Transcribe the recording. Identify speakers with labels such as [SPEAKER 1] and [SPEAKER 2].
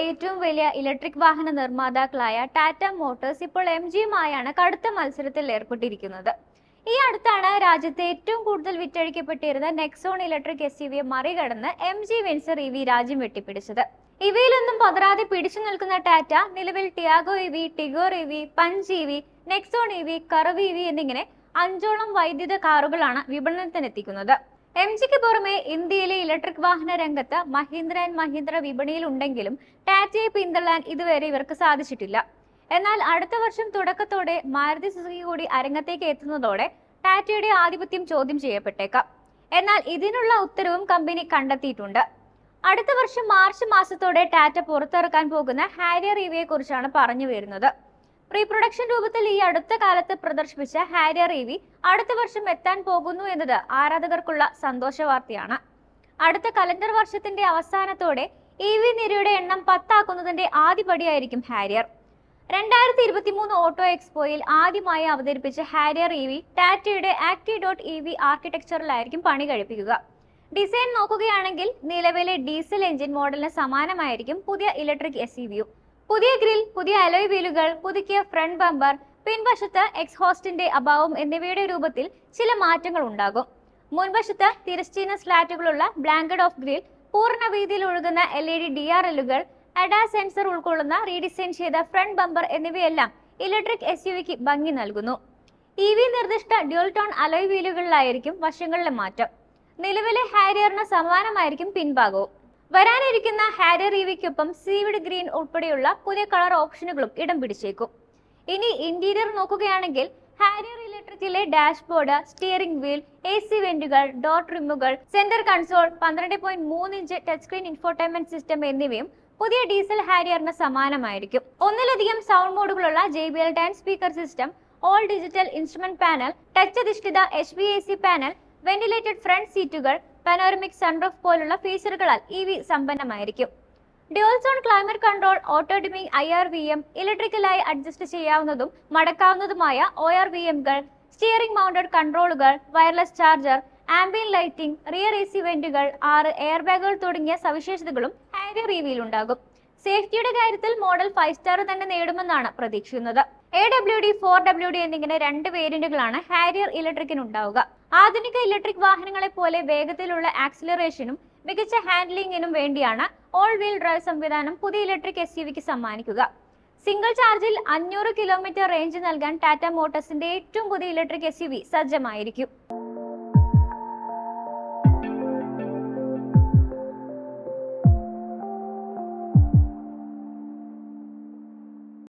[SPEAKER 1] ഏറ്റവും വലിയ ഇലക്ട്രിക് വാഹന നിർമ്മാതാക്കളായ ടാറ്റ മോട്ടോഴ്സ് ഇപ്പോൾ എം ജിയുമായാണ് കടുത്ത മത്സരത്തിൽ ഏർപ്പെട്ടിരിക്കുന്നത്. ഈ അടുത്താണ് രാജ്യത്തെ ഏറ്റവും കൂടുതൽ വിറ്റഴിക്കപ്പെട്ടിരുന്ന നെക്സോൺ ഇലക്ട്രിക് എസ് യു വിയെ മറികടന്ന് M G Windsor E V രാജ്യം വെട്ടിപ്പിടിച്ചത്. ഇവയിലൊന്നും പതറാതെ പിടിച്ചു നിൽക്കുന്ന ടാറ്റ നിലവിൽ Tiago E V Tigor E V Punch E V Nexon E V Curvv E V എന്നിങ്ങനെ അഞ്ചോളം വൈദ്യുത കാറുകളാണ് വിപണനത്തിനെത്തിക്കുന്നത്. എം ജിക്ക് പുറമെ ഇന്ത്യയിലെ ഇലക്ട്രിക് വാഹന രംഗത്ത് മഹീന്ദ്ര ആൻഡ് മഹീന്ദ്ര വിപണിയിൽ ഉണ്ടെങ്കിലും ടാറ്റയെ പിന്തള്ളാൻ ഇതുവരെ ഇവർക്ക് സാധിച്ചിട്ടില്ല. എന്നാൽ അടുത്ത വർഷം തുടക്കത്തോടെ മാരുതി സുസുക്കി കൂടി അരങ്ങത്തേക്ക് എത്തുന്നതോടെ ടാറ്റയുടെ ആധിപത്യം ചോദ്യം ചെയ്യപ്പെട്ടേക്കാം. എന്നാൽ ഇതിനുള്ള ഉത്തരവും കമ്പനി കണ്ടെത്തിയിട്ടുണ്ട്. അടുത്ത വർഷം മാർച്ച് മാസത്തോടെ ടാറ്റ പുറത്തിറക്കാൻ പോകുന്ന ഹാരിയർ ഇവയെ കുറിച്ചാണ് പറഞ്ഞു വരുന്നത്. പ്രീ പ്രൊഡക്ഷൻ രൂപത്തിൽ ഈ അടുത്ത കാലത്ത് പ്രദർശിപ്പിച്ച ഹാരിയർ ഇവി അടുത്ത വർഷം എത്താൻ പോകുന്നു എന്നത് ആരാധകർക്കുള്ള സന്തോഷ വാർത്തയാണ്. അടുത്ത കലണ്ടർ വർഷത്തിന്റെ അവസാനത്തോടെ ഇ വി നിരയുടെ എണ്ണം പത്താക്കുന്നതിന്റെ ആദ്യപടിയായിരിക്കും ഹാരിയർ രണ്ടായിരത്തി ഇരുപത്തി മൂന്ന് ഓട്ടോ എക്സ്പോയിൽ ആദ്യമായി അവതരിപ്പിച്ച ഹാരിയർ ഇ വി ടാറ്റയുടെ ആക്ടി ഡോട്ട് ഇ വി ആർക്കിടെക്ചറിലായിരിക്കും പണി കഴിപ്പിക്കുക. ഡിസൈൻ നോക്കുകയാണെങ്കിൽ നിലവിലെ ഡീസൽ എഞ്ചിൻ മോഡലിന് സമാനമായിരിക്കും പുതിയ ഇലക്ട്രിക് എസ് യും. പുതിയ ഗ്രിൽ പുതിയ അലോയ് വീലുകൾ പുതുക്കിയ ഫ്രണ്ട് ബമ്പർ പിൻവശത്ത് എക്സ്ഹോസ്റ്റിന്റെ അഭാവം എന്നിവയുടെ രൂപത്തിൽ ചില മാറ്റങ്ങൾ ഉണ്ടാകും. മുൻവശത്ത് തിരശ്ചീന സ്ലാറ്റുകളുള്ള ബ്ലാങ്കഡ് ഓഫ് ഗ്രിൽ പൂർണ വീതിയിൽ ഒഴുകുന്ന L E D D R എല്ലുകൾ അഡാ സെൻസർ ഉൾക്കൊള്ളുന്ന റീഡിസൈൻ ചെയ്ത ഫ്രണ്ട് ബമ്പർ എന്നിവയെല്ലാം ഇലക്ട്രിക് എസ് യു വിക്ക് ഭംഗി നൽകുന്നു. ഇ വി നിർദ്ദിഷ്ട ഡ്യുവൽ ടോൺ അലോയ് വീലുകളിലായിരിക്കും വശങ്ങളിലെ മാറ്റം. നിലവിലെ ഹാരിയറിന് സമാനമായിരിക്കും പിൻഭാഗവും. വരാനിരിക്കുന്ന ഹാരി റീവിക്കൊപ്പം സീവിഡ് ഗ്രീൻ ഉൾപ്പെടെയുള്ള പുതിയ കളർ ഓപ്ഷനുകളും ഇടം പിടിച്ചേക്കും. ഇനി ഇന്റീരിയർ നോക്കുകയാണെങ്കിൽ Harrier ഇലക്ട്രിക്കിലെ dashboard steering wheel A C വെന്റുകൾ dot റിമ്മുകൾ സെന്റർ കൺസോൾ പന്ത്രണ്ട് പോയിന്റ് മൂന്ന് inch touch screen infotainment system എന്നിവയും പുതിയ ഡീസൽ ഹാരിയറിന് സമാനമായിരിക്കും. ഒന്നിലധികം sound മോഡുകളുള്ള J B L ten speaker system all digital instrument panel touch അധിഷ്ഠിത H B A C panel ventilated front സീറ്റുകൾ പനോറമിക് സൺറൂഫ് പോലുള്ള ഫീച്ചറുകളാൽ E V സമ്പന്നമായിരിക്കും. Dual zone climate control auto dimming I R V M ഇലക്ട്രിക്കലായി adjust ചെയ്യാവുന്നതും മടക്കാവുന്നതുമായ O R V എംകൾ steering mounted കൺട്രോളുകൾ wireless charger ambient lighting rear A C വെന്റുകൾ ആറ് air ബാഗുകൾ തുടങ്ങിയ സവിശേഷതകളും ഹാരിയർ ഇ ഉണ്ടാകും സേഫ്റ്റിയുടെ കാര്യത്തിൽ മോഡൽ ഫൈവ് സ്റ്റാർ തന്നെ നേടുമെന്നാണ് പ്രതീക്ഷിക്കുന്നത്. A W D four W D എന്നിങ്ങനെ രണ്ട് വേരിയന്റുകളാണ് ഹാരിയർ ഇലക്ട്രിക്കിന് ഉണ്ടാവുക ആധുനിക ഇലക്ട്രിക് വാഹനങ്ങളെ പോലെ വേഗത്തിലുള്ള ആക്സിലറേഷനും മികച്ച ഹാൻഡ്ലിംഗിനും വേണ്ടിയാണ് ഓൾ വീൽ ഡ്രൈവ് സംവിധാനം പുതിയ ഇലക്ട്രിക് എസ് യുവിക്ക് സമ്മാനിക്കുക. സിംഗിൾ ചാർജിൽ അഞ്ഞൂറ് കിലോമീറ്റർ റേഞ്ച് നൽകാൻ ടാറ്റ മോട്ടോഴ്സിന്റെ ഏറ്റവും പുതിയ ഇലക്ട്രിക് എസ് സജ്ജമായിരിക്കും.